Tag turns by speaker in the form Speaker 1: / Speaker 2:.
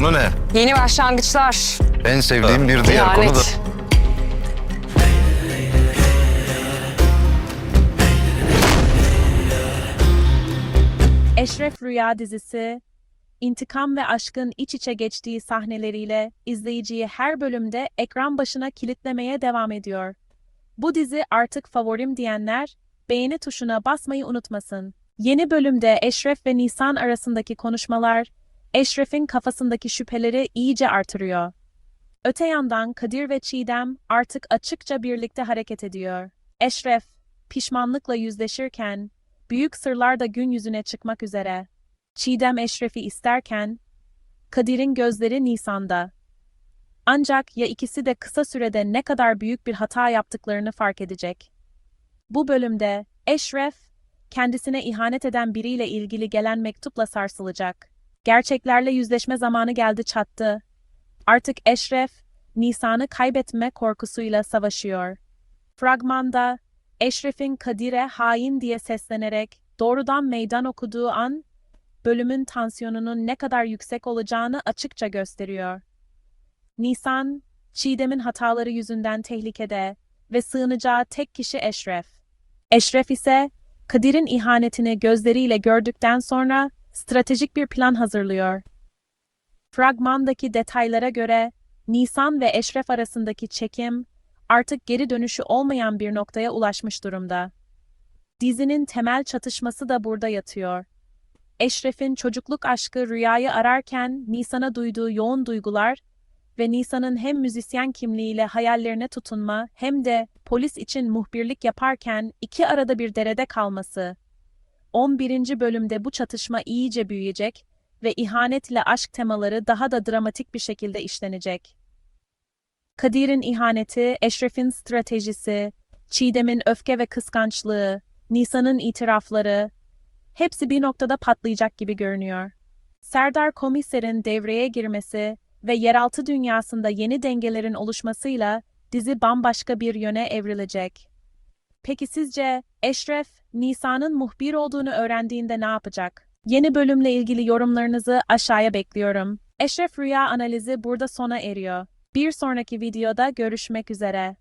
Speaker 1: Konu ne?
Speaker 2: Yeni başlangıçlar.
Speaker 1: En sevdiğim bir diğer
Speaker 2: Lanet.
Speaker 1: konu da...
Speaker 3: Eşref Rüya dizisi, intikam ve aşkın iç içe geçtiği sahneleriyle izleyiciyi her bölümde ekran başına kilitlemeye devam ediyor. Bu dizi artık favorim diyenler, beğeni tuşuna basmayı unutmasın. Yeni bölümde Eşref ve Nisan arasındaki konuşmalar, Eşref'in kafasındaki şüpheleri iyice artırıyor. Öte yandan Kadir ve Çiğdem artık açıkça birlikte hareket ediyor. Eşref, pişmanlıkla yüzleşirken, büyük sırlar da gün yüzüne çıkmak üzere. Çiğdem Eşref'i isterken, Kadir'in gözleri Nisan'da. Ancak ya ikisi de kısa sürede ne kadar büyük bir hata yaptıklarını fark edecek. Bu bölümde Eşref, kendisine ihanet eden biriyle ilgili gelen mektupla sarsılacak. Gerçeklerle yüzleşme zamanı geldi çattı. Artık Eşref, Nisan'ı kaybetme korkusuyla savaşıyor. Fragmanda, Eşref'in Kadir'e hain diye seslenerek doğrudan meydan okuduğu an, bölümün tansiyonunun ne kadar yüksek olacağını açıkça gösteriyor. Nisan, Çiğdem'in hataları yüzünden tehlikede ve sığınacağı tek kişi Eşref. Eşref ise Kadir'in ihanetini gözleriyle gördükten sonra stratejik bir plan hazırlıyor. Fragmandaki detaylara göre Nisan ve Eşref arasındaki çekim artık geri dönüşü olmayan bir noktaya ulaşmış durumda. Dizinin temel çatışması da burada yatıyor. Eşref'in çocukluk aşkı rüyayı ararken Nisan'a duyduğu yoğun duygular ve Nisan'ın hem müzisyen kimliğiyle hayallerine tutunma hem de polis için muhbirlik yaparken iki arada bir derede kalması. 11. bölümde bu çatışma iyice büyüyecek ve ihanetle aşk temaları daha da dramatik bir şekilde işlenecek. Kadir'in ihaneti, Eşref'in stratejisi, Çiğdem'in öfke ve kıskançlığı, Nisan'ın itirafları, hepsi bir noktada patlayacak gibi görünüyor. Serdar Komiser'in devreye girmesi ve yeraltı dünyasında yeni dengelerin oluşmasıyla dizi bambaşka bir yöne evrilecek. Peki sizce Eşref, Nisan'ın muhbir olduğunu öğrendiğinde ne yapacak? Yeni bölümle ilgili yorumlarınızı aşağıya bekliyorum. Eşref Rüya analizi burada sona eriyor. Bir sonraki videoda görüşmek üzere.